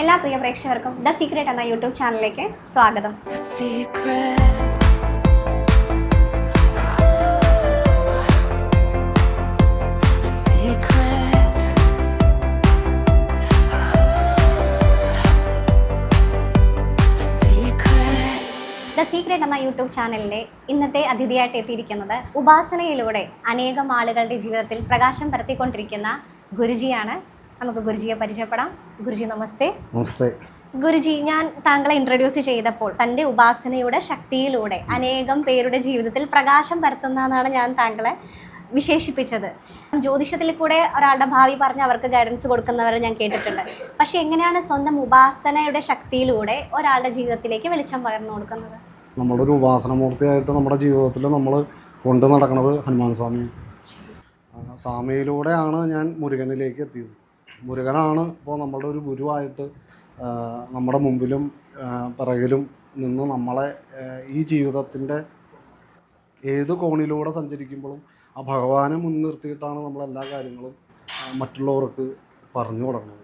എല്ലാ പ്രിയ പ്രേക്ഷകർക്കും the secret എന്ന യൂട്യൂബ് ചാനലിലേക്ക് സ്വാഗതം. ദ സീക്രട്ട് എന്ന യൂട്യൂബ് ചാനലിലെ ഇന്നത്തെ അതിഥിയായിട്ട് എത്തിയിരിക്കുന്നത് ഉപാസനയിലൂടെ അനേകം ആളുകളുടെ ജീവിതത്തിൽ പ്രകാശം പരത്തിക്കൊണ്ടിരിക്കുന്ന ഗുരുജിയാണ് നമുക്ക് ഗുരുജിയെ പരിചയപ്പെടാം. ഗുരുജി നമസ്തേ. നമസ്തേ. ഗുരുജി ഞാൻ താങ്കളെ ഇൻട്രൊഡ്യൂസ് ചെയ്തപ്പോൾ തന്റെ ഉപാസനയുടെ ശക്തിയിലൂടെ അനേകം പേരുടെ ജീവിതത്തിൽ പ്രകാശം പരത്തുന്നതാണ് ഞാൻ താങ്കളെ വിശേഷിപ്പിച്ചത്. ജ്യോതിഷത്തിൽ കൂടെ ഒരാളുടെ ഭാവി പറഞ്ഞ് അവർക്ക് ഗൈഡൻസ് കൊടുക്കുന്നവരെ ഞാൻ കേട്ടിട്ടുണ്ട്. പക്ഷെ എങ്ങനെയാണ് സ്വന്തം ഉപാസനയുടെ ശക്തിയിലൂടെ ഒരാളുടെ ജീവിതത്തിലേക്ക് വെളിച്ചം പകർന്നു കൊടുക്കുന്നത്? നമ്മുടെ ഒരു ഉപാസനമൂർത്തിയായിട്ട് നമ്മുടെ ജീവിതത്തിൽ നമ്മൾ കൊണ്ടു നടക്കുന്നത് ഹനുമാൻ സ്വാമി. സ്വാമിയിലൂടെയാണ് ഞാൻ മുരുകനിലേക്ക് എത്തിയത്. മുരുകനാണ് ഇപ്പോൾ നമ്മളുടെ ഒരു ഗുരുവായിട്ട് നമ്മുടെ മുമ്പിലും പിറകിലും നിന്ന് നമ്മളെ ഈ ജീവിതത്തിന്റെ ഏത് കോണിലൂടെ സഞ്ചരിക്കുമ്പോഴും ആ ഭഗവാനെ മുൻനിർത്തിയിട്ടാണ് നമ്മളെല്ലാ കാര്യങ്ങളും മറ്റുള്ളവർക്ക് പറഞ്ഞു തുടങ്ങുന്നത്.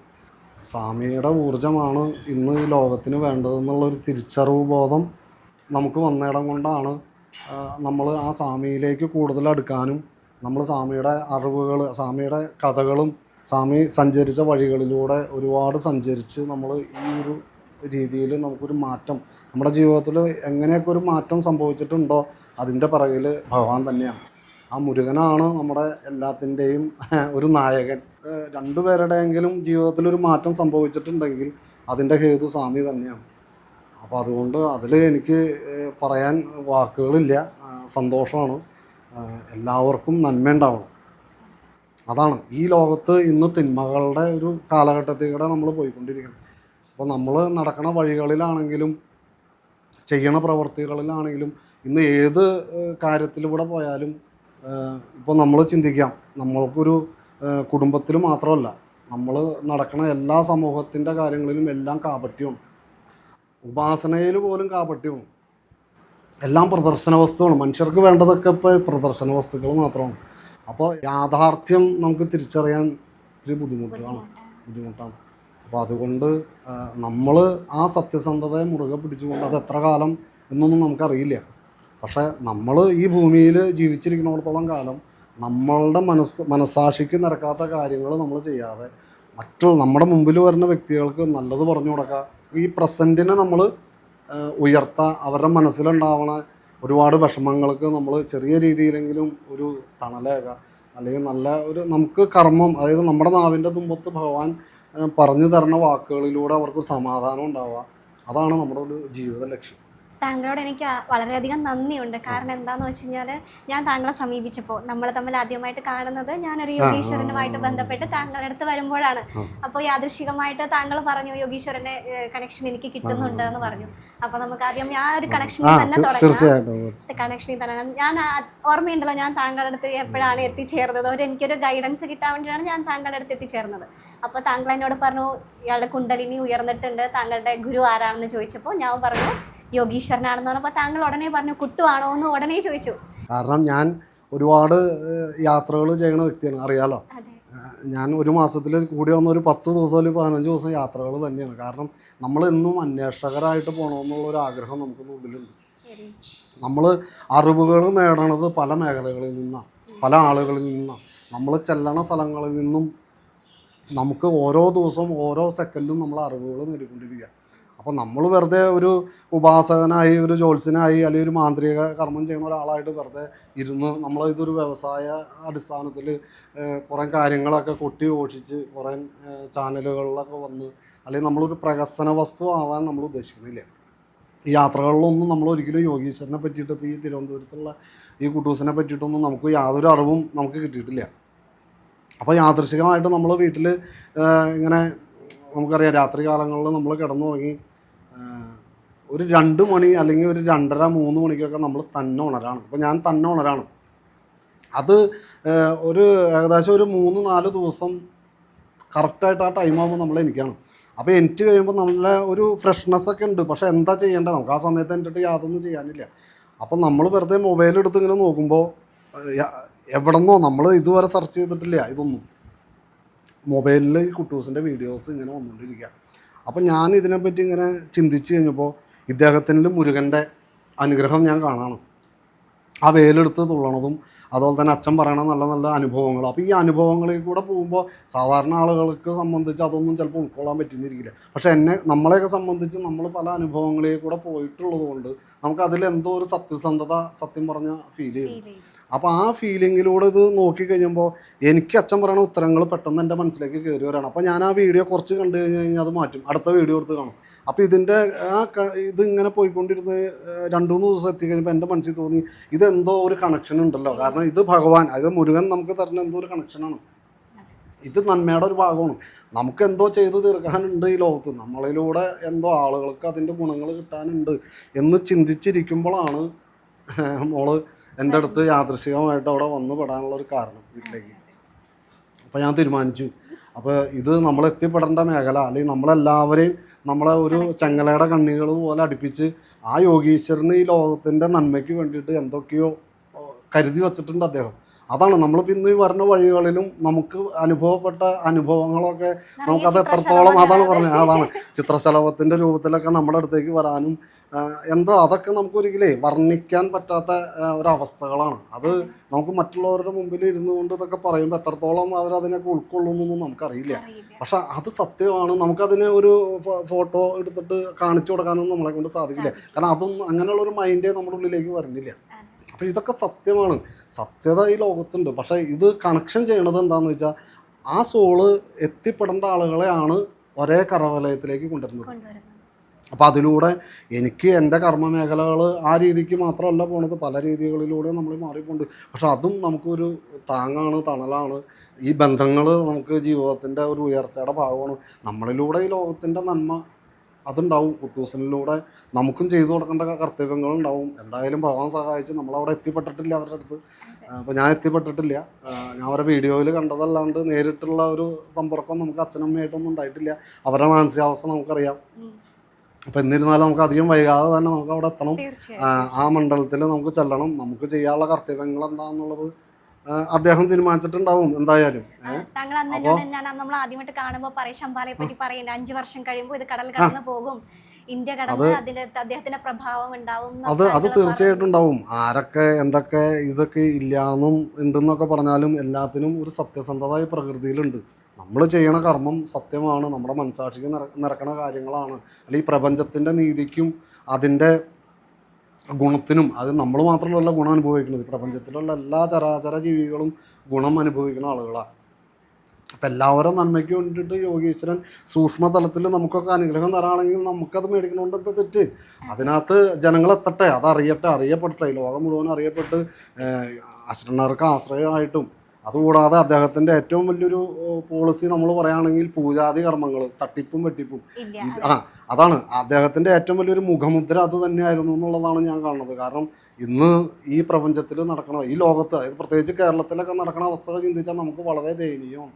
സ്വാമിയുടെ ഊർജമാണ് ഇന്ന് ഈ ലോകത്തിന് വേണ്ടതെന്നുള്ളൊരു തിരിച്ചറിവ് ബോധം നമുക്ക് വന്നിടം കൊണ്ടാണ് നമ്മൾ ആ സ്വാമിയിലേക്ക് കൂടുതൽ അടുക്കാനും നമ്മൾ സ്വാമിയുടെ അറിവുകൾ സ്വാമിയുടെ കഥകളും സ്വാമി സഞ്ചരിച്ച വഴികളിലൂടെ ഒരുപാട് സഞ്ചരിച്ച് നമ്മൾ ഈ ഒരു രീതിയിൽ നമുക്കൊരു മാറ്റം നമ്മുടെ ജീവിതത്തിൽ എങ്ങനെയൊക്കെ ഒരു മാറ്റം സംഭവിച്ചിട്ടുണ്ടോ അതിന്റെ പിറകിൽ ഭഗവാൻ തന്നെയാണ്. ആ മുരുകനാണ് നമ്മുടെ എല്ലാത്തിന്റെയും ഒരു നായകൻ. രണ്ടുപേരുടെയെങ്കിലും ജീവിതത്തിൽ ഒരു മാറ്റം സംഭവിച്ചിട്ടുണ്ടെങ്കിൽ അതിന്റെ ഹേതു സ്വാമി തന്നെയാണ്. അപ്പോൾ അതുകൊണ്ട് അതിൽ എനിക്ക് പറയാൻ വാക്കുകളില്ല. സന്തോഷമാണ്. എല്ലാവർക്കും നന്മയുണ്ടാവണം. അതാണ് ഈ ലോകത്ത് ഇന്ന് തിന്മകളുടെ ഒരു കാലഘട്ടത്തിൽ കൂടെ നമ്മൾ പോയിക്കൊണ്ടിരിക്കുന്നത്. അപ്പോൾ നമ്മൾ നടക്കണ വഴികളിലാണെങ്കിലും ചെയ്യണ പ്രവർത്തികളിലാണെങ്കിലും ഇന്ന് ഏത് കാര്യത്തിലൂടെ പോയാലും ഇപ്പോൾ നമ്മൾ ചിന്തിക്കാം. നമ്മൾക്കൊരു കുടുംബത്തിൽ മാത്രമല്ല നമ്മൾ നടക്കുന്ന എല്ലാ സമൂഹത്തിന്റെ കാര്യങ്ങളിലും എല്ലാം കാപട്യമാണ്. ഉപാസനയിൽ പോലും കാപട്യമാണ്. എല്ലാം പ്രദർശന വസ്തുവാണ്. മനുഷ്യർക്ക് വേണ്ടതൊക്കെ ഇപ്പോൾ പ്രദർശന വസ്തുക്കൾ മാത്രമാണ്. അപ്പോൾ യാഥാർത്ഥ്യം നമുക്ക് തിരിച്ചറിയാൻ ഇത്തിരി ബുദ്ധിമുട്ടാണ്. ബുദ്ധിമുട്ടാണ്. അപ്പോൾ അതുകൊണ്ട് നമ്മൾ ആ സത്യസന്ധതയെ മുറുകെ പിടിച്ചുകൊണ്ട് അത് എത്ര കാലം എന്നൊന്നും നമുക്കറിയില്ല. പക്ഷേ നമ്മൾ ഈ ഭൂമിയിൽ ജീവിച്ചിരിക്കുന്നിടത്തോളം കാലം നമ്മളുടെ മനസ്സ് മനസാക്ഷിക്ക് നിരക്കാത്ത കാര്യങ്ങൾ നമ്മൾ ചെയ്യാതെ മറ്റുള്ള നമ്മുടെ മുമ്പിൽ വരുന്ന വ്യക്തികൾക്ക് നല്ലത് പറഞ്ഞു കൊടുക്കുക. ഈ പ്രസന്റിനെ നമ്മൾ ഉയർത്താൻ അവരുടെ മനസ്സിലുണ്ടാവണ ഒരുപാട് വിഷമങ്ങൾക്ക് നമ്മൾ ചെറിയ രീതിയിലെങ്കിലും ഒരു തണലേക അല്ലെങ്കിൽ നല്ല ഒരു നമുക്ക് കർമ്മം അതായത് നമ്മുടെ നാവിന്റെ തുമ്പത്ത് ഭഗവാൻ പറഞ്ഞു തരുന്ന വാക്കുകളിലൂടെ അവർക്ക് സമാധാനം ഉണ്ടാവുക. അതാണ് നമ്മുടെ ഒരു ജീവിത ലക്ഷ്യം. താങ്കളോട് എനിക്ക് വളരെയധികം നന്ദിയുണ്ട്. കാരണം എന്താന്ന് വെച്ച് കഴിഞ്ഞാൽ ഞാൻ താങ്കളെ സമീപിച്ചപ്പോൾ നമ്മൾ തമ്മിൽ ആദ്യമായിട്ട് കാണുന്നത് ഞാൻ ഒരു യോഗീശ്വരനുമായിട്ട് ബന്ധപ്പെട്ട് താങ്കളുടെ അടുത്ത് വരുമ്പോഴാണ്. അപ്പോൾ യാദൃശികമായിട്ട് താങ്കൾ പറഞ്ഞു യോഗീശ്വരന്റെ കണക്ഷൻ എനിക്ക് കിട്ടുന്നുണ്ട് എന്ന് പറഞ്ഞു. അപ്പോൾ നമുക്ക് ആദ്യം ഞാൻ ഒരു കണക്ഷൻ കണക്ഷനിൽ തന്നെ തുടങ്ങാം. കണക്ഷനിൽ തന്നെ. ഞാൻ ഓർമ്മയുണ്ടല്ലോ ഞാൻ താങ്കളുടെ അടുത്ത് എപ്പോഴാണ് എത്തിച്ചേർന്നത്? ഒരു എനിക്കൊരു ഗൈഡൻസ് കിട്ടാൻ വേണ്ടിയാണ് ഞാൻ താങ്കളുടെ അടുത്ത് എത്തിച്ചേർന്നത്. അപ്പോൾ താങ്കൾ എന്നോട് പറഞ്ഞു ഇയാളുടെ കുണ്ടലിനി ഉയർന്നിട്ടുണ്ട്. താങ്കളുടെ ഗുരു ആരാണെന്ന് ചോദിച്ചപ്പോൾ ഞാൻ പറഞ്ഞു യോഗീശ്വരനാണെന്ന് പറഞ്ഞപ്പോൾ താങ്കൾ ഉടനെ പറഞ്ഞു കുട്ടുവാണോ? എന്ന് ഉടനെ ചോദിച്ചു. കാരണം ഞാൻ ഒരുപാട് യാത്രകൾ ചെയ്യുന്ന വ്യക്തിയാണ് അറിയാലോ? ഞാൻ ഒരു മാസത്തിൽ കൂടി വന്ന ഒരു പത്ത് ദിവസം അല്ലെങ്കിൽ പതിനഞ്ച് ദിവസം യാത്രകൾ തന്നെയാണ്. കാരണം നമ്മൾ എന്നും അന്വേഷകരായിട്ട് പോകണമെന്നുള്ള ഒരു ആഗ്രഹം നമുക്ക് ഉള്ളിലുണ്ട് ശരി. നമ്മൾ അറിവുകൾ നേടണത് പല മേഖലകളിൽ നിന്നാണ് പല ആളുകളിൽ നിന്നാണ് നമ്മൾ ചെല്ലണ സ്ഥലങ്ങളിൽ നിന്നും നമുക്ക് ഓരോ ദിവസവും ഓരോ സെക്കൻഡും നമ്മൾ അറിവുകൾ നേടിക്കൊണ്ടിരിക്കുക. അപ്പോൾ നമ്മൾ വെറുതെ ഒരു ഉപാസകനായി ഒരു ജ്യോത്സ്യനായി അല്ലെങ്കിൽ ഒരു മാന്ത്രിക കർമ്മം ചെയ്യുന്ന ഒരാളായിട്ട് വെറുതെ ഇരുന്ന് നമ്മൾ ഇതൊരു വ്യവസായ അടിസ്ഥാനത്തിൽ കുറേ കാര്യങ്ങളൊക്കെ കൊട്ടി ഘോഷിച്ച് കുറേ ചാനലുകളിലൊക്കെ വന്ന് അല്ലെങ്കിൽ നമ്മളൊരു പ്രകസന വസ്തു ആവാൻ നമ്മൾ ഉദ്ദേശിക്കുന്നില്ല ഈ യാത്രകളിലൊന്നും നമ്മൾ ഒരിക്കലും യോഗീശ്വരനെ പറ്റിയിട്ട് ഇപ്പോൾ ഈ തിരുവനന്തപുരത്തുള്ള ഈ കുട്ടൂസിനെ പറ്റിയിട്ടൊന്നും നമുക്ക് യാതൊരു അറിവും നമുക്ക് കിട്ടിയിട്ടില്ല. അപ്പോൾ യാദൃശികമായിട്ട് നമ്മൾ വീട്ടിൽ ഇങ്ങനെ നമുക്കറിയാം രാത്രി കാലങ്ങളിൽ നമ്മൾ കിടന്നുറങ്ങി ഒരു രണ്ട് മണി അല്ലെങ്കിൽ ഒരു രണ്ടര മൂന്ന് മണിക്കൊക്കെ നമ്മൾ തന്നെ ഉണരാണ്. അപ്പോൾ ഞാൻ തന്നെ ഉണരാണ്. അത് ഒരു ഏകദേശം ഒരു മൂന്ന് നാല് ദിവസം കറക്റ്റായിട്ട് ആ ടൈം ആകുമ്പോൾ നമ്മൾ എനിക്കാണ് അപ്പോൾ എനിക്ക് കഴിയുമ്പോൾ നല്ല ഒരു ഫ്രഷ്നെസ് ഒക്കെ ഉണ്ട്. പക്ഷേ എന്താ ചെയ്യേണ്ടത്? നമുക്ക് ആ സമയത്ത് എന്നിട്ട് യാതൊന്നും ചെയ്യാനില്ല. അപ്പം നമ്മൾ വെറുതെ മൊബൈൽ എടുത്ത് ഇങ്ങനെ നോക്കുമ്പോൾ എവിടെ നിന്നോ നമ്മൾ ഇതുവരെ സെർച്ച് ചെയ്തിട്ടില്ല ഇതൊന്നും. മൊബൈലിൽ കുട്ടൂസിന്റെ വീഡിയോസ് ഇങ്ങനെ വന്നുകൊണ്ടിരിക്കുക അപ്പം ഞാൻ ഇതിനെപ്പറ്റി ഇങ്ങനെ ചിന്തിച്ച് കഴിഞ്ഞപ്പോൾ ഇദ്ദേഹത്തിന്റെ മുരുകന്റെ അനുഗ്രഹം ഞാൻ കാണണം. ആ വേലെടുത്ത് തുള്ളണതും അതുപോലെ തന്നെ അച്ഛൻ പറയണ നല്ല നല്ല അനുഭവങ്ങൾ. അപ്പോൾ ഈ അനുഭവങ്ങളിൽ കൂടെ പോകുമ്പോൾ സാധാരണ ആളുകൾക്ക് സംബന്ധിച്ച് അതൊന്നും ചിലപ്പോൾ ഉൾക്കൊള്ളാൻ പറ്റുന്നിരിക്കില്ല. പക്ഷേ എന്നെ നമ്മളെയൊക്കെ സംബന്ധിച്ച് നമ്മൾ പല അനുഭവങ്ങളിൽ കൂടെ പോയിട്ടുള്ളത് കൊണ്ട് നമുക്ക് അതിൽ എന്തോ ഒരു സത്യസന്ധത സത്യം പറഞ്ഞ ഫീൽ ചെയ്യും. അപ്പോൾ ആ ഫീലിങ്ങിലൂടെ ഇത് നോക്കിക്കഴിയുമ്പോൾ എനിക്ക് അച്ഛൻ പറയുന്ന ഉത്തരങ്ങൾ പെട്ടെന്ന് എന്റെ മനസ്സിലേക്ക് കയറി വരാണ് അപ്പോൾ ഞാൻ ആ വീഡിയോ കുറച്ച് കണ്ടു കഴിഞ്ഞ് കഴിഞ്ഞാൽ അത് മാറ്റും. അടുത്ത വീഡിയോ എടുത്ത് കാണും. അപ്പോൾ ഇതിന്റെ ആ ഇതിങ്ങനെ ഇത് ഇങ്ങനെ പോയിക്കൊണ്ടിരുന്ന് രണ്ട് മൂന്ന് ദിവസം എത്തിക്കഴിഞ്ഞപ്പോൾ എന്റെ മനസ്സിൽ തോന്നി ഇതെന്തോ ഒരു കണക്ഷൻ ഉണ്ടല്ലോ. കാരണം ഇത് ഭഗവാൻ അത് മുരുകൻ നമുക്ക് തരുന്ന എന്തോ ഒരു കണക്ഷനാണ് ഇത് നന്മയുടെ ഒരു ഭാഗമാണ്. നമുക്ക് എന്തോ ചെയ്തു തീർക്കാനുണ്ട് ഈ ലോകത്ത്. നമ്മളിലൂടെ എന്തോ ആളുകൾക്ക് അതിന്റെ ഗുണങ്ങൾ കിട്ടാനുണ്ട് എന്ന് ചിന്തിച്ചിരിക്കുമ്പോഴാണ് മോൾ എന്റെ അടുത്ത് യാദൃശികമായിട്ട് അവിടെ വന്ന് പെടാനുള്ള ഒരു കാരണം വീട്ടിലേക്ക്. അപ്പോൾ ഞാൻ തീരുമാനിച്ചു. അപ്പോൾ ഇത് നമ്മൾ എത്തിപ്പെടേണ്ട മേഖല അല്ലെങ്കിൽ നമ്മളെല്ലാവരെയും നമ്മളെ ഒരു ചങ്ങലയുടെ കണ്ണികൾ പോലെ അടുപ്പിച്ച് ആ യോഗീശ്വരന് ഈ ലോകത്തിന്റെ നന്മയ്ക്ക് വേണ്ടിയിട്ട് എന്തൊക്കെയോ കരുതി വച്ചിട്ടുണ്ട് അദ്ദേഹം. അതാണ് നമ്മൾ ഇന്ന് ഈ വരുന്ന വഴികളിലും നമുക്ക് അനുഭവപ്പെട്ട അനുഭവങ്ങളൊക്കെ നമുക്കത് എത്രത്തോളം അതാണ് പറഞ്ഞത്. അതാണ് ചിത്രശലഭത്തിന്റെ രൂപത്തിലൊക്കെ നമ്മുടെ അടുത്തേക്ക് വരാനും എന്തോ അതൊക്കെ നമുക്ക് ഒരിക്കലേ വർണിക്കാൻ പറ്റാത്ത ഒരവസ്ഥകളാണ്. അത് നമുക്ക് മറ്റുള്ളവരുടെ മുമ്പിൽ ഇരുന്നു കൊണ്ട് ഇതൊക്കെ പറയുമ്പോൾ എത്രത്തോളം അവരതിനൊക്കെ ഉൾക്കൊള്ളുന്നൊന്നും നമുക്കറിയില്ല. പക്ഷെ അത് സത്യമാണ്. നമുക്കതിനെ ഒരു ഫോട്ടോ എടുത്തിട്ട് കാണിച്ചു കൊടുക്കാനൊന്നും നമ്മളെ കൊണ്ട് സാധിക്കില്ല. കാരണം അതൊന്നും അങ്ങനെയുള്ള ഒരു മൈൻഡേ നമ്മുടെ ഉള്ളിലേക്ക് വരുന്നില്ല. അപ്പോൾ ഇതൊക്കെ സത്യമാണ്. സത്യത ഈ ലോകത്തുണ്ട്. പക്ഷേ ഇത് കണക്ഷൻ ചെയ്യണത് എന്താണെന്ന് വെച്ചാൽ ആ സോൾ എത്തിപ്പെടേണ്ട ആളുകളെയാണ് ഒരേ കരവലയത്തിലേക്ക് കൊണ്ടുവരുന്നത്. അപ്പോൾ അതിലൂടെ എനിക്ക് എന്റെ കർമ്മ മേഖലകൾ ആ രീതിക്ക് മാത്രമല്ല പോണത്. പല രീതികളിലൂടെ നമ്മൾ മാറിപ്പോണ്ട്. പക്ഷെ അതും നമുക്കൊരു താങ്ങാണ് തണലാണ്. ഈ ബന്ധങ്ങൾ നമുക്ക് ജീവിതത്തിന്റെ ഒരു ഉയർച്ചയുടെ ഭാഗമാണ്. നമ്മളിലൂടെ ഈ ലോകത്തിന്റെ നന്മ അതുണ്ടാവും. കുട്ടൂസിനിലൂടെ നമുക്കും ചെയ്തു കൊടുക്കേണ്ട കർത്തവ്യങ്ങളുണ്ടാവും. എന്തായാലും ഭഗവാൻ സഹായിച്ച് നമ്മളവിടെ എത്തിപ്പെട്ടിട്ടില്ല അവരുടെ അടുത്ത്. അപ്പോൾ ഞാൻ എത്തിപ്പെട്ടിട്ടില്ല. ഞാൻ അവരെ വീഡിയോയിൽ കണ്ടതല്ലാണ്ട് നേരിട്ടുള്ള ഒരു സമ്പർക്കം നമുക്ക് അച്ഛനമ്മയായിട്ടൊന്നും ഉണ്ടായിട്ടില്ല. അവരുടെ മാനസികാവസ്ഥ നമുക്കറിയാം. അപ്പോൾ അപ്പം എന്നിരുന്നാലും നമുക്ക് അധികം വൈകാതെ തന്നെ നമുക്ക് അവിടെ എത്തണം. ആ, മണ്ഡലത്തിൽ നമുക്ക് ചെല്ലണം. നമുക്ക് ചെയ്യാനുള്ള കർത്തവ്യങ്ങൾ എന്താണെന്നുള്ളത് അദ്ദേഹം തീരുമാനിച്ചിട്ടുണ്ടാവും എന്തായാലും. താങ്കൾ അന്ന് എന്നോട് ഞാൻ നമ്മൾ ആദ്യമായിട്ട് കാണുമ്പോൾ പറയും ശമ്പാലയെ പറ്റി പറയുന്നുണ്ട് അഞ്ചു വർഷം കഴിയുമ്പോൾ ഇത് കടൽ കടന്ന് പോകും. ഇന്ത്യ കടന്ന് അതിന്റെ അദ്ദേഹത്തിന്റെ പ്രഭാവം ഉണ്ടാവും അത് അത് തീർച്ചയായിട്ടും ഉണ്ടാവും ആരൊക്കെ എന്തൊക്കെ ഇതൊക്കെ ഇല്ലാന്നും ഉണ്ടെന്നൊക്കെ പറഞ്ഞാലും എല്ലാത്തിനും ഒരു സത്യസന്ധത ഈ പ്രകൃതിയിലുണ്ട്. നമ്മൾ ചെയ്യണ കർമ്മം സത്യമാണ്. നമ്മുടെ മനസാക്ഷിക്ക് നിറ നിറക്കണ കാര്യങ്ങളാണ്. അല്ലെങ്കിൽ പ്രപഞ്ചത്തിന്റെ നീതിക്കും അതിന്റെ ഗുണത്തിനും അത് നമ്മൾ മാത്രമല്ല ഗുണം അനുഭവിക്കുന്നത്. പ്രപഞ്ചത്തിലുള്ള എല്ലാ ചരാചര ജീവികളും ഗുണം അനുഭവിക്കുന്ന ആളുകളാണ്. അപ്പം എല്ലാവരും നന്മയ്ക്ക് വേണ്ടിയിട്ട് യോഗീശ്വരൻ സൂക്ഷ്മതലത്തിൽ നമുക്കൊക്കെ അനുഗ്രഹം തരാണെങ്കിൽ നമുക്കത് മേടിക്കണോണ്ട് എന്താ തെറ്റ്? അതിനകത്ത് ജനങ്ങൾ എത്തട്ടെ അത് അറിയട്ടെ അറിയപ്പെടട്ടെ. ഈ ലോകം മുഴുവൻ അറിയപ്പെട്ട് അശ്രണർക്ക് ആശ്രയമായിട്ടും അതുകൂടാതെ അദ്ദേഹത്തിന്റെ ഏറ്റവും വലിയൊരു പോളിസി നമ്മൾ പറയുകയാണെങ്കിൽ പൂജാതി കർമ്മങ്ങൾ തട്ടിപ്പും വെട്ടിപ്പും. ആ അതാണ്. അദ്ദേഹത്തിന്റെ ഏറ്റവും വലിയൊരു മുഖമുദ്ര അത് തന്നെയായിരുന്നു എന്നുള്ളതാണ് ഞാൻ കാണുന്നത്. കാരണം ഇന്ന് ഈ പ്രപഞ്ചത്തിൽ നടക്കണ ഈ ലോകത്ത് അതായത് പ്രത്യേകിച്ച് കേരളത്തിലൊക്കെ നടക്കണ അവസ്ഥകൾ ചിന്തിച്ചാൽ നമുക്ക് വളരെ ദയനീയമാണ്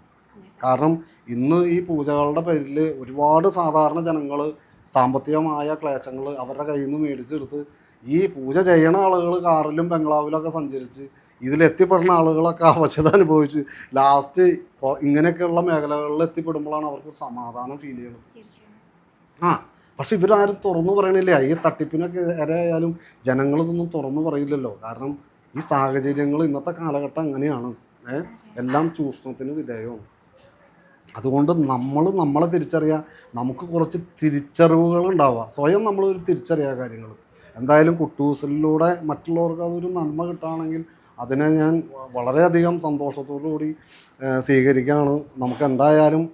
കാരണം ഇന്ന് ഈ പൂജകളുടെ പേരിൽ ഒരുപാട് സാധാരണ ജനങ്ങൾ സാമ്പത്തികമായ ക്ലേശങ്ങൾ അവരുടെ കയ്യിൽ നിന്ന് മേടിച്ചെടുത്ത് ഈ പൂജ ചെയ്യണ ആളുകൾ കാറിലും ബംഗ്ലാവിലൊക്കെ സഞ്ചരിച്ച് ഇതിലെത്തിപ്പെടുന്ന ആളുകളൊക്കെ അവശത അനുഭവിച്ച് ലാസ്റ്റ് ഇങ്ങനെയൊക്കെയുള്ള മേഖലകളിൽ എത്തിപ്പെടുമ്പോഴാണ് അവർക്ക് സമാധാനം ഫീൽ ചെയ്യുന്നത്. ആ പക്ഷെ ഇവരാരും തുറന്നു പറയണില്ല. ഈ തട്ടിപ്പിനൊക്കെ ഇരയായാലും ജനങ്ങൾ ഇതൊന്നും തുറന്നു പറയില്ലല്ലോ. കാരണം ഈ സാഹചര്യങ്ങൾ ഇന്നത്തെ കാലഘട്ടം അങ്ങനെയാണ്. എല്ലാം ചൂഷണത്തിന് വിധേയമാണ്. അതുകൊണ്ട് നമ്മൾ നമ്മളെ തിരിച്ചറിയുക നമുക്ക് കുറച്ച് തിരിച്ചറിവുകൾ ഉണ്ടാവുക. സ്വയം നമ്മളൊരു തിരിച്ചറിയുക കാര്യങ്ങൾ. എന്തായാലും കുട്ടൂസലിലൂടെ മറ്റുള്ളവർക്ക് അതൊരു നന്മ കിട്ടുകയാണെങ്കിൽ അതിനെ ഞാൻ വളരെയധികം സന്തോഷത്തോടു കൂടി സ്വീകരിക്കുകയാണ്. നമുക്ക് എന്തായാലും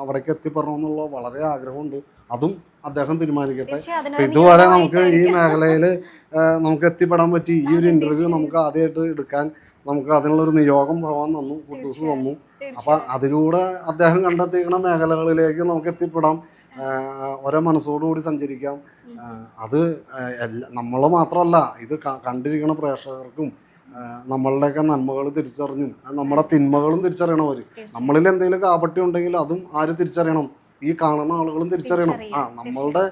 അവിടേക്ക് എത്തിപ്പെടണമെന്നുള്ള വളരെ ആഗ്രഹമുണ്ട്. അതും അദ്ദേഹം തീരുമാനിക്കട്ടെ. ഇതുവരെ നമുക്ക് ഈ. മേഖലയിൽ നമുക്ക് എത്തിപ്പെടാൻ പറ്റി. ഈ ഒരു ഇന്റർവ്യൂ നമുക്ക് ആദ്യമായിട്ട് എടുക്കാൻ നമുക്ക് അതിനുള്ള ഒരു നിയോഗം ഭഗവാൻ തന്നു കുട്ടൂസ് തന്നു. അപ്പൊ അതിലൂടെ അദ്ദേഹം കണ്ടെത്തിക്കുന്ന മേഖലകളിലേക്ക് നമുക്ക് എത്തിപ്പെടാം. ഓരോ ഒരേ മനസ്സോടുകൂടി സഞ്ചരിക്കാം. അത് നമ്മൾ മാത്രമല്ല ഇത് കണ്ടിരിക്കുന്ന പ്രേക്ഷകർക്കും നമ്മളുടെയൊക്കെ നന്മകൾ തിരിച്ചറിഞ്ഞും. നമ്മുടെ തിന്മകളും തിരിച്ചറിയണം അവർ നമ്മളിൽ എന്തെങ്കിലും കാപട്യം ഉണ്ടെങ്കിൽ അതും ആര് തിരിച്ചറിയണം? ഈ കാണുന്ന ആളുകളും തിരിച്ചറിയണം. ആ നമ്മളുടെ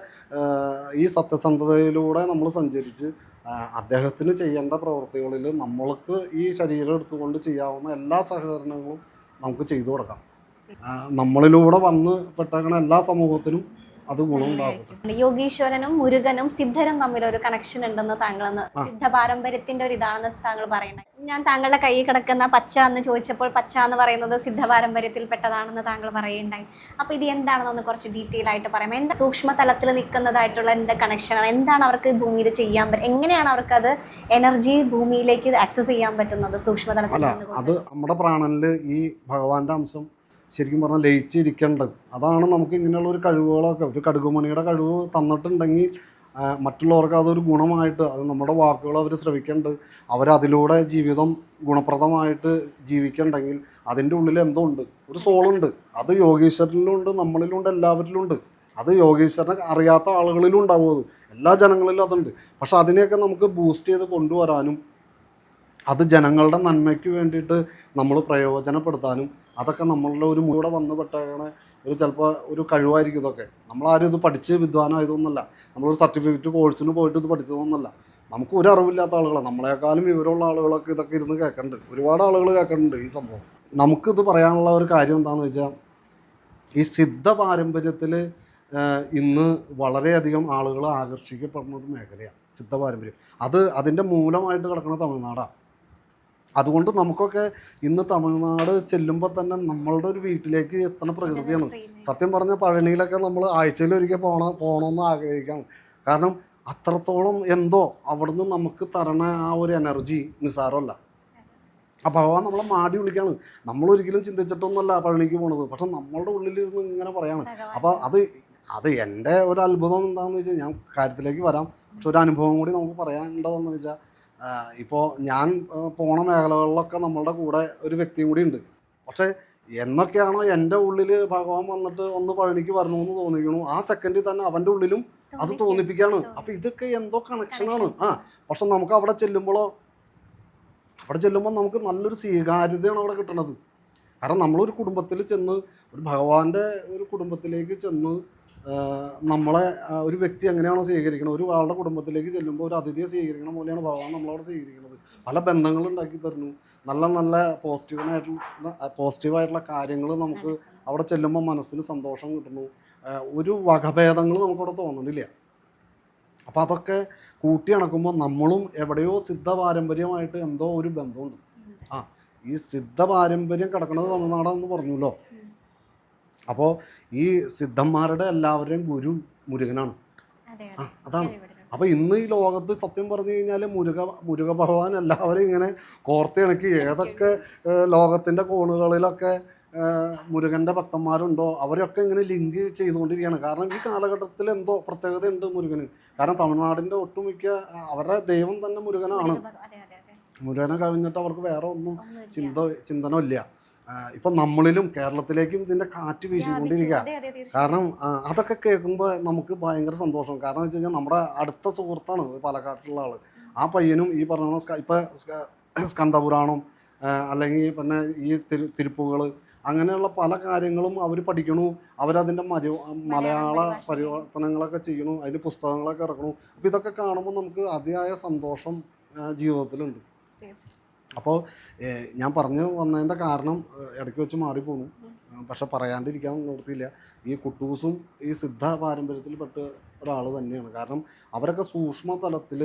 ഈ സത്യസന്ധതയിലൂടെ നമ്മൾ സഞ്ചരിച്ച് അദ്ദേഹത്തിന് ചെയ്യേണ്ട പ്രവൃത്തികളിൽ നമ്മൾക്ക് ഈ ശരീരം എടുത്തുകൊണ്ട് ചെയ്യാവുന്ന എല്ലാ സഹകരണങ്ങളും നമുക്ക് ചെയ്തു കൊടുക്കാം. നമ്മളിലൂടെ വന്ന് പെട്ടേക്കണ എല്ലാ സമൂഹത്തിനും അത് ഗുണമുണ്ടാകും യോഗീശ്വരനും മുരുകനും സിദ്ധരും തമ്മിൽ ഒരു കണക്ഷൻ ഉണ്ടെന്ന് താങ്കളെന്ന് സിദ്ധ പാരമ്പര്യത്തിന്റെ ഒരു ഇതാണെന്ന് താങ്കൾ പറയുന്നത് ഞാൻ താങ്കളുടെ കയ്യിൽ കിടക്കുന്ന പച്ച എന്ന് ചോദിച്ചപ്പോൾ പച്ച എന്ന് പറയുന്നത് സിദ്ധ പാരമ്പര്യത്തിൽ പെട്ടതാണെന്ന് താങ്കൾ പറയുണ്ടായി അപ്പൊ ഇത് എന്താണെന്നൊന്ന് കുറച്ച് ഡീറ്റെയിൽ ആയിട്ട് പറയാം. എന്താ സൂക്ഷ്മ തലത്തിൽ നിൽക്കുന്നതായിട്ടുള്ള എന്ത് കണക്ഷനാണ് എന്താണ് അവർക്ക് ഭൂമിയിൽ ചെയ്യാൻ പറ്റും എങ്ങനെയാണ് അവർക്ക് അത് എനർജി ഭൂമിയിലേക്ക് ആക്സസ് ചെയ്യാൻ പറ്റുന്നത് സൂക്ഷ്മതലത്തിൽ? അത് നമ്മുടെ പ്രാണനിൽ ഈ ഭഗവാന്റെ അംശം ശരിക്കും പറഞ്ഞാൽ ലയിച്ചിരിക്കേണ്ടത്. അതാണ് നമുക്ക് ഇങ്ങനെയുള്ള ഒരു കഴിവുകളൊക്കെ ഒരു കടുകുമണിയുടെ കഴിവ് തന്നിട്ടുണ്ടെങ്കിൽ മറ്റുള്ളവർക്ക് അതൊരു ഗുണമായിട്ട് അത് നമ്മുടെ വാക്കുകൾ അവർ ശ്രവിക്കേണ്ടത് അവരതിലൂടെ ജീവിതം ഗുണപ്രദമായിട്ട് ജീവിക്കണ്ടെങ്കിൽ അതിന്റെ ഉള്ളിൽ എന്തോ ഉണ്ട് ഒരു സോളുണ്ട്. അത് യോഗീശ്വരനിലുണ്ട് നമ്മളിലുണ്ട് എല്ലാവരിലുണ്ട്. അത് യോഗീശ്വരനെ അറിയാത്ത ആളുകളിലും ഉണ്ടാവും അത്. എല്ലാ ജനങ്ങളിലും അതുണ്ട്. പക്ഷെ അതിനെയൊക്കെ നമുക്ക് ബൂസ്റ്റ് ചെയ്ത് കൊണ്ടുവരാനും അത് ജനങ്ങളുടെ നന്മയ്ക്ക് വേണ്ടിയിട്ട് നമ്മൾ പ്രയോജനപ്പെടുത്താനും അതൊക്കെ നമ്മളുടെ ഒരു കൂടെ വന്നുപെട്ടാണ് ഒരു ചിലപ്പോൾ ഒരു കഴിവായിരിക്കും ഇതൊക്കെ. നമ്മളാരും ഇത് പഠിച്ച് വിദ്വാനായതൊന്നുമല്ല. നമ്മളൊരു സർട്ടിഫിക്കറ്റ് കോഴ്സിന് പോയിട്ട് ഇത് പഠിച്ചതൊന്നുമല്ല. നമുക്ക് ഒരു അറിവില്ലാത്ത ആളുകളാണ് നമ്മളെക്കാളും വിവരമുള്ള ആളുകളൊക്കെ ഇതൊക്കെ ഇരുന്ന് കേൾക്കുന്നുണ്ട് ഒരുപാട് ആളുകൾ കേൾക്കുന്നുണ്ട് ഈ സംഭവം. നമുക്കിത് പറയാനുള്ള ഒരു കാര്യം എന്താണെന്ന് വെച്ചാൽ ഈ സിദ്ധ പാരമ്പര്യത്തിൽ ഇന്ന് വളരെയധികം ആളുകൾ ആകർഷിക്കപ്പെടുന്ന ഒരു മേഖലയാണ് സിദ്ധ പാരമ്പര്യം. അത് അതിന്റെ മൂലമായിട്ട് കിടക്കുന്ന തമിഴ്നാടാണ് അതുകൊണ്ട് നമുക്കൊക്കെ ഇന്ന് തമിഴ്നാട് ചെല്ലുമ്പോൾ തന്നെ നമ്മളുടെ ഒരു വീട്ടിലേക്ക് എത്തണ പ്രകൃതിയാണ്. സത്യം പറഞ്ഞ പഴനിയിലൊക്കെ നമ്മൾ ആഴ്ചയിൽ ഒരിക്കൽ പോണ പോകണമെന്ന് ആഗ്രഹിക്കണം. കാരണം അത്രത്തോളം എന്തോ അവിടുന്ന് നമുക്ക് തരണ ആ ഒരു എനർജി നിസ്സാരമല്ല. ആ ഭഗവാൻ നമ്മളെ മാടി വിളിക്കുകയാണ് നമ്മൾ ഒരിക്കലും ചിന്തിച്ചിട്ടൊന്നുമല്ല പഴനിക്ക് പോണത്. പക്ഷെ നമ്മളുടെ ഉള്ളിൽ ഇരുന്ന് ഇങ്ങനെ പറയാണ്. അപ്പോൾ അത് അത് എന്റെ ഒരു അത്ഭുതം എന്താണെന്ന് വെച്ചാൽ ഞാൻ കാര്യത്തിലേക്ക് വരാം. പക്ഷെ ഒരു അനുഭവം കൂടി നമുക്ക് പറയാനുണ്ടതെന്ന് വെച്ചാൽ ഇപ്പോൾ ഞാൻ പോണ മേഖലകളിലൊക്കെ നമ്മളുടെ കൂടെ ഒരു വ്യക്തിയും കൂടി ഉണ്ട്. പക്ഷേ എന്നൊക്കെയാണോ എന്റെ ഉള്ളിൽ ഭഗവാൻ വന്നിട്ട് ഒന്ന് പഴനിക്ക് വരണമെന്ന് തോന്നിക്കണു? ആ സെക്കൻഡിൽ തന്നെ അവന്റെ ഉള്ളിലും അത് തോന്നിപ്പിക്കുകയാണ് അപ്പൊ ഇതൊക്കെ എന്തോ കണക്ഷനാണ് ആ പക്ഷെ നമുക്ക് അവിടെ ചെല്ലുമ്പോഴോ അവിടെ ചെല്ലുമ്പോൾ നമുക്ക് നല്ലൊരു സ്വീകാര്യതയാണ് അവിടെ കിട്ടണത്. കാരണം നമ്മളൊരു കുടുംബത്തിൽ ചെന്ന് ഒരു ഭഗവാന്റെ ഒരു കുടുംബത്തിലേക്ക് ചെന്ന് നമ്മളെ ഒരു വ്യക്തി എങ്ങനെയാണോ സ്വീകരിക്കുന്നത് ഒരു ആളുടെ കുടുംബത്തിലേക്ക് ചെല്ലുമ്പോൾ ഒരു അതിഥിയെ സ്വീകരിക്കണ പോലെയാണ് ഭഗവാൻ നമ്മളവിടെ സ്വീകരിക്കുന്നത് പല ബന്ധങ്ങൾ ഉണ്ടാക്കി തരുന്നു. നല്ല നല്ല പോസിറ്റീവായിട്ടുള്ള പോസിറ്റീവായിട്ടുള്ള കാര്യങ്ങൾ നമുക്ക് അവിടെ ചെല്ലുമ്പോൾ മനസ്സിന് സന്തോഷം കിട്ടുന്നു. ഒരു വകഭേദങ്ങൾ നമുക്കവിടെ തോന്നുന്നില്ല. അപ്പോൾ അതൊക്കെ കൂട്ടി അണക്കുമ്പോൾ നമ്മളും എവിടെയോ സിദ്ധ പാരമ്പര്യമായിട്ട് എന്തോ ഒരു ബന്ധമുണ്ട്. ആ ഈ സിദ്ധ പാരമ്പര്യം കിടക്കുന്നത് തമിഴ്നാടാണെന്ന് പറഞ്ഞല്ലോ. അപ്പോൾ ഈ സിദ്ധന്മാരുടെ എല്ലാവരുടെയും ഗുരു മുരുകനാണ്. അതാണ്. അപ്പോൾ ഇന്ന് ഈ ലോകത്ത് സത്യം പറഞ്ഞു കഴിഞ്ഞാൽ മുരുക മുരുക ഭഗവാൻ എല്ലാവരും ഇങ്ങനെ കോർത്തിണക്കി ഏതൊക്കെ ലോകത്തിന്റെ ലോകത്തിന്റെ കോണുകളിലൊക്കെ മുരുകന്റെ മുരുകന്റെ ഭക്തന്മാരുണ്ടോ അവരൊക്കെ ഇങ്ങനെ ലിങ്ക് ചെയ്തുകൊണ്ടിരിക്കുകയാണ്. കാരണം ഈ കാലഘട്ടത്തിൽ എന്തോ പ്രത്യേകതയുണ്ട് മുരുകന്. കാരണം തമിഴ്നാടിന്റെ ഒട്ടുമിക്ക അവരുടെ ദൈവം തന്നെ മുരുകനാണ്. മുരുകനെ കവിഞ്ഞിട്ട് അവർക്ക് വേറെ ഒന്നും ചിന്ത ചിന്തനമില്ല ഇപ്പം നമ്മളിലും കേരളത്തിലേക്കും ഇതിന്റെ കാറ്റ് വീശിക്കൊണ്ടിരിക്കുക കാരണം അതൊക്കെ കേൾക്കുമ്പോൾ നമുക്ക് ഭയങ്കര സന്തോഷം. കാരണം വെച്ച് കഴിഞ്ഞാൽ നമ്മുടെ അടുത്ത സുഹൃത്താണ് പാലക്കാട്ടിലുള്ള ആൾ. ആ പയ്യനും ഈ പറഞ്ഞ ഇപ്പൊ സ്ക- സ്കന്ദപുരാണം അല്ലെങ്കിൽ പിന്നെ ഈ തിരു തിരുപ്പുകൾ അങ്ങനെയുള്ള പല കാര്യങ്ങളും അവർ പഠിക്കണു. അവരതിന്റെ മരു മലയാള പരിവർത്തനങ്ങളൊക്കെ ചെയ്യണു. അതിന് പുസ്തകങ്ങളൊക്കെ ഇറക്കണു. അപ്പോൾ ഇതൊക്കെ കാണുമ്പോൾ നമുക്ക് അതിയായ സന്തോഷം ജീവിതത്തിലുണ്ട്. അപ്പോൾ ഞാൻ പറഞ്ഞു വന്നതിന്റെ കാരണം ഇടയ്ക്ക് വെച്ച് മാറിപ്പോണു പക്ഷെ പറയാണ്ടിരിക്കാൻ നിർത്തിയില്ല ഈ കുട്ടൂസും ഈ സിദ്ധ പാരമ്പര്യത്തിൽപ്പെട്ട ഒരാൾ തന്നെയാണ്. കാരണം അവരൊക്കെ സൂക്ഷ്മ തലത്തിൽ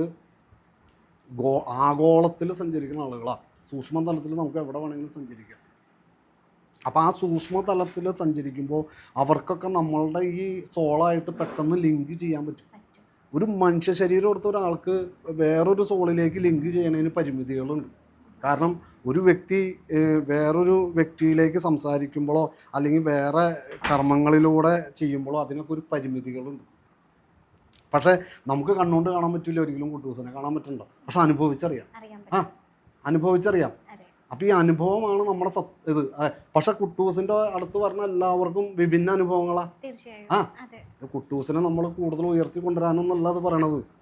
ഗോ ആഗോളത്തിൽ സഞ്ചരിക്കുന്ന ആളുകളാണ് സൂക്ഷ്മ തലത്തിൽ നമുക്ക് എവിടെ വേണമെങ്കിലും സഞ്ചരിക്കാം. അപ്പോൾ ആ സൂക്ഷ്മ തലത്തിൽ സഞ്ചരിക്കുമ്പോൾ അവർക്കൊക്കെ നമ്മളുടെ ഈ സോളായിട്ട് പെട്ടെന്ന് ലിങ്ക് ചെയ്യാൻ പറ്റും. പറ്റും. ഒരു മനുഷ്യ ശരീരം എടുത്ത ഒരാൾക്ക് വേറൊരു സോളിലേക്ക് ലിങ്ക് ചെയ്യണതിന് പരിമിതികളുണ്ട്. കാരണം ഒരു വ്യക്തി വേറൊരു വ്യക്തിയിലേക്ക് സംസാരിക്കുമ്പോഴോ അല്ലെങ്കിൽ വേറെ കർമ്മങ്ങളിലൂടെ ചെയ്യുമ്പോഴോ അതിനൊക്കെ ഒരു പരിമിതികളുണ്ട്. പക്ഷേ നമുക്ക് കണ്ണുകൊണ്ട് കാണാൻ പറ്റില്ല ഒരിക്കലും കുട്ടൂസനെ കാണാൻ പറ്റണ്ട. പക്ഷെ അനുഭവിച്ചറിയാം. ആ അനുഭവിച്ചറിയാം. അപ്പോൾ ഈ അനുഭവമാണ് നമ്മുടെ സത് ഇത്. പക്ഷെ കുട്ടൂസിന്റെ അടുത്ത് പറഞ്ഞ എല്ലാവർക്കും വിഭിന്ന അനുഭവങ്ങളാണ് ആ. കുട്ടൂസിനെ നമ്മൾ കൂടുതൽ ഉയർത്തി കൊണ്ടുവരാനൊന്നുള്ളത് പറയണത്.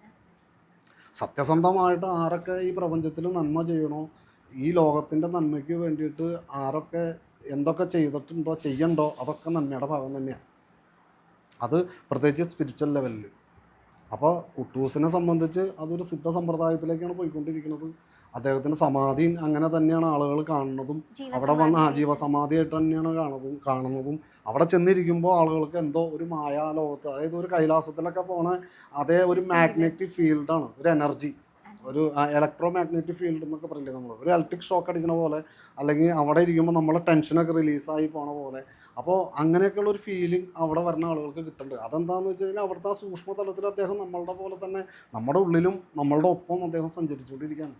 സത്യസന്ധമായിട്ട് ആരൊക്കെ ഈ പ്രപഞ്ചത്തിൽ നന്മ ചെയ്യണോ? ഈ ലോകത്തിന്റെ നന്മയ്ക്ക് വേണ്ടിയിട്ട് ആരൊക്കെ എന്തൊക്കെ ചെയ്തിട്ടുണ്ടോ ചെയ്യണ്ടോ? അതൊക്കെ നന്മയുടെ ഭാഗം തന്നെയാണ് അത് പ്രത്യേകിച്ച് സ്പിരിച്വൽ ലെവലിൽ അപ്പോൾ കുട്ടൂസിനെ സംബന്ധിച്ച് അതൊരു സിദ്ധ സമ്പ്രദായത്തിലേക്കാണ് പോയിക്കൊണ്ടിരിക്കുന്നത്. അദ്ദേഹത്തിന്റെ സമാധി അങ്ങനെ തന്നെയാണ് ആളുകൾ കാണുന്നതും. അവിടെ വന്ന ആജീവ ജീവസമാധിയായിട്ട് തന്നെയാണ് കാണുന്നതും കാണുന്നതും. അവിടെ ചെന്നിരിക്കുമ്പോൾ ആളുകൾക്ക് എന്തോ ഒരു മായാ ലോകത്ത് അതായത് ഒരു കൈലാസത്തിലൊക്കെ പോണ അതേ ഒരു മാഗ്നറ്റിക് ഫീൽഡാണ് ഒരു എനർജി. ഒരു ഇലക്ട്രോ മാഗ്നറ്റിക് ഫീൽഡ് എന്നൊക്കെ പറയില്ലേ നമ്മൾ ഒരു ഇലക്ട്രിക് ഷോക്ക് അടിക്കുന്ന പോലെ അല്ലെങ്കിൽ അവിടെ ഇരിക്കുമ്പോൾ നമ്മളെ ടെൻഷനൊക്കെ റിലീസായി പോണ പോലെ. അപ്പോൾ അങ്ങനെയൊക്കെയുള്ള ഒരു ഫീലിംഗ് അവിടെ വരുന്ന ആളുകൾക്ക് കിട്ടുന്നുണ്ട് അതെന്താണെന്ന് വെച്ച് കഴിഞ്ഞാൽ അവിടുത്തെ ആ സൂക്ഷ്മതലത്തിൽ അദ്ദേഹം നമ്മളുടെ പോലെ തന്നെ നമ്മുടെ ഉള്ളിലും നമ്മളുടെ ഒപ്പം അദ്ദേഹം സഞ്ചരിച്ചുകൊണ്ടിരിക്കുകയാണ്.